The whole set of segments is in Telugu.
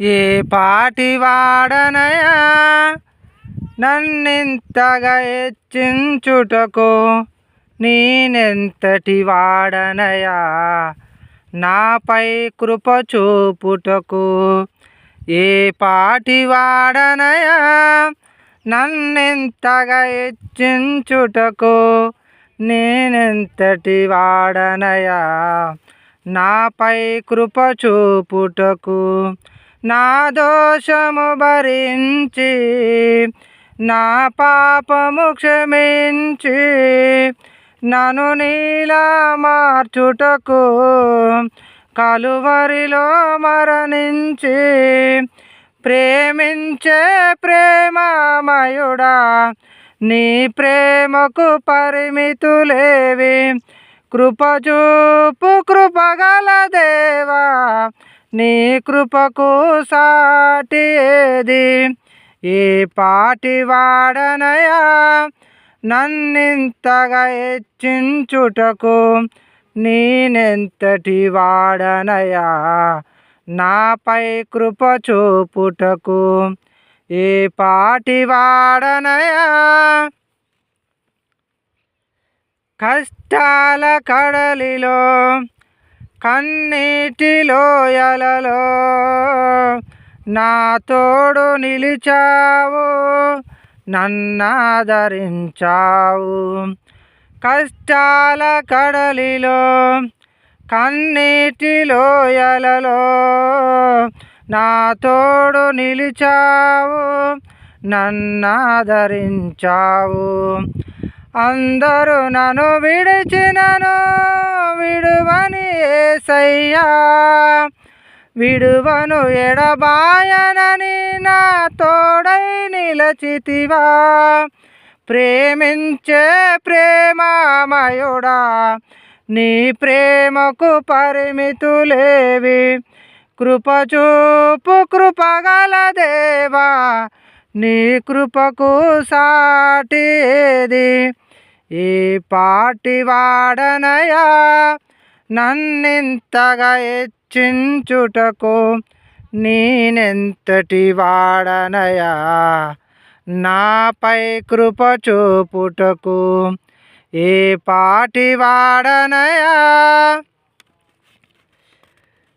ఏ పాటి వాడనయా? నన్నింతగా హెచ్చించుటకు నేనెంతటి వాడనయా? నాపై కృప చూపుటకు ఏ పాటి వాడనయా? నన్నెంతగా హెచ్చించుటకు నేనెంతటి వాడనయా? నాపై కృప చూపుటకు నా దోషము భరించి నా పాపము క్షమించి నన్ను నీలా మార్చుటకు కలువరిలో మరణించి ప్రేమించే ప్రేమమయుడా నీ ప్రేమకు పరిమితులేవి. కృపచూపు కృపగల దేవా నీ కృపకు సాటి ఏది ఏ పాటి వాడనయా? నన్నింతగా హెచ్చించుటకు నేనెంతటి వాడనయా? నాపై కృప చూపుటకు ఏ పాటి వాడనయా? కష్టాల కడలిలో కన్నీటి లోయలలో నా తోడు నిలిచావు నన్నాదరించావు. కష్టాల కడలిలో కన్నీటి లోయలలో నా తోడు నిలిచావు నన్నాదరించావు. అందరూ నన్ను విడిచినను. విడువని ఏసయ్యా. విడువను ఎడబాయనని నా తోడై నిలచితివా. ప్రేమించే ప్రేమామయుడా నీ ప్రేమకు పరిమితులేవి. కృపచూపు కృపగల దేవా నీ కృపకు సాటి ఈ ఏ పాటి వాడనయా? నన్నింతగా హెచ్చించుటకు నేనెంతటి వాడనయా? నాపై కృప చూపుటకు ఏ పాటి వాడనయా?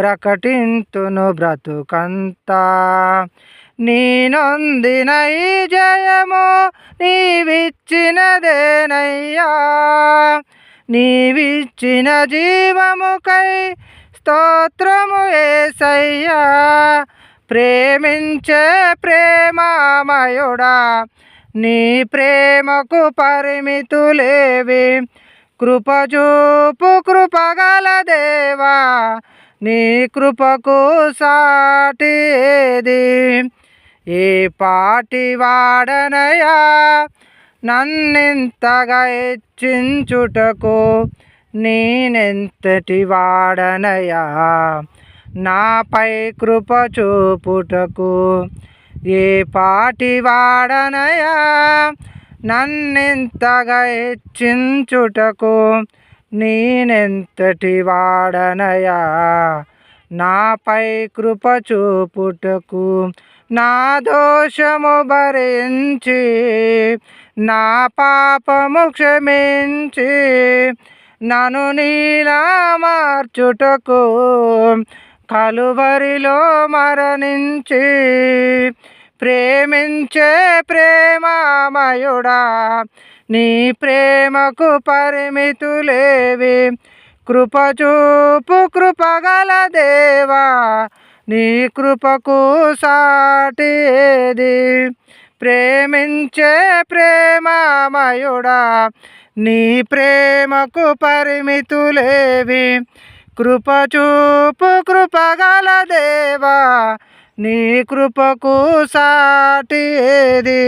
ప్రకటింతును బ్రతుకంతా. నీనొందిన ఈ జయము నీవిచ్చినదేనయ్యా. నీవిచ్చిన జీవముకై స్తోత్రము ఏసయ్యా. ప్రేమించే ప్రేమామయుడా నీ ప్రేమకు పరిమితులేవి. కృపచూపు కృపగల దేవా నీ కృపకు సాటి ఏ పాటి వాడనయా? నన్నింతగా హెచ్చించుటకు నేనెంతటి వాడనయా? నాపై కృప చూపుటకు ఏ పాటి వాడనయా? నన్నెంతగా హెచ్చించుటకు నేనెంతటి వాడనయా? నాపై కృప చూపుటకు నా దోషము భరించి నా పాపము క్షమించి నన్ను నీలా మార్చుటకు కలువరిలో మరణించి ప్రేమించే ప్రేమామయుడా నీ ప్రేమకు పరిమితులేవి. కృపచూపు కృపగల దేవా నీ కృపకు సాటిది ప్రేమించే ప్రేమామయుడా నీ ప్రేమకు పరిమితులేవి. కృపచూపు కృపగల దేవా నీ కృపకు సాటి ఏది